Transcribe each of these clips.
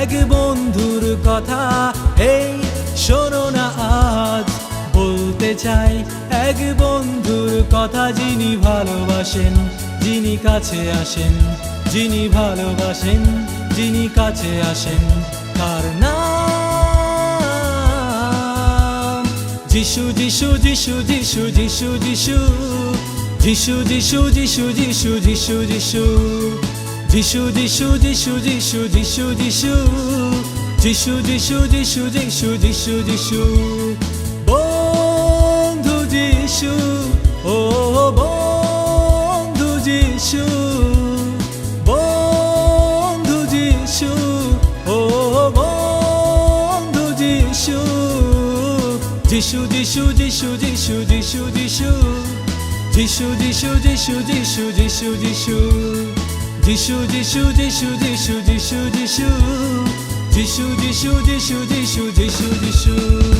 এক বন্ধুর কথা। এই শোনো না আজ, বলতে চাই এক বন্ধুর কথা যিনি ভালোবাসেন, যিনি কাছে আসেন, যিনি ভালোবাসেন, যিনি কাছে আসেন। তার নাম যিশু যিশু যিশু যিশু যিশু যিশু। যিশু যিশু যিশু যিশু যিশু যিশু। যিশু যিশু যিশু যিশু যিশু যিশু যিশু যিশু যিশু যিশু যিশু যিশু বন্ধু যিশু ও বন্ধু যিশু বন্ধু যিশু ও বন্ধু যিশু যিশু যিশু যিশু যিশু যিশু যিশু যিশু যিশু যিশু যিশু যিশু যিশু যিশু যিশু যিশু যিশু যিশু যিশু। যিশু যিশু যিশু যিশু যিশু যিশু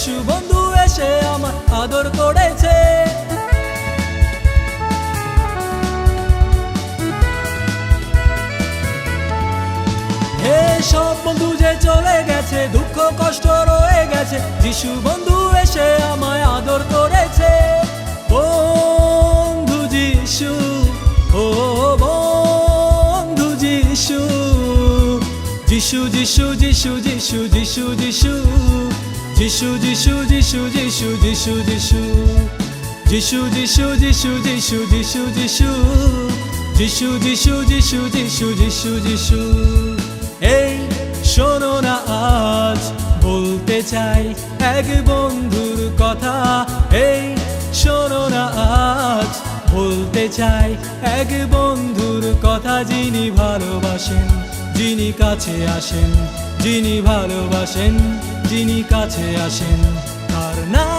যিশু বন্ধু এসে আমার আদর করেছে। হে সব বন্ধু যে চলে গেছে, দুঃখ কষ্ট রয়ে গেছে যিশু বন্ধু এসে আমায় আদর করেছে। বন্ধু যিশু, ও বন্ধু যিশু যিশু যিশু যিশু যিশু যিশু যিশু। যিশু যিশু যিশু যিশু যিশু যিশু যিশু যিশু যিশু যিশু যিশু যিশু যিশু যিশু যিশু যিশু যিশু যিশু এই শোনো না আজ বলতে চাই এক বন্ধুর কথা এই শোনো না আজ বলতে চাই এক বন্ধুর কথা যিনি ভালোবাসেন যিনি কাছে আসেন যিনি ভালোবাসেন যিনি কাছে আসেন তার নাম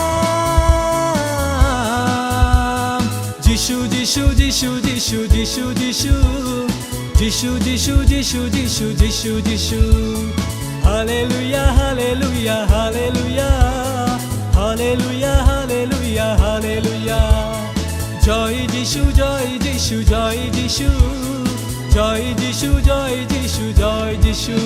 যিশু যিশু যিশু যিশু যিশু যিশু যিশু যিশু যিশু যিশু যিশু যিশু hallelujah hallelujah hallelujah hallelujah hallelujah hallelujah জয় যিশু জয় যিশু জয় যিশু জয় যিশু জয় যিশু জয় যিশু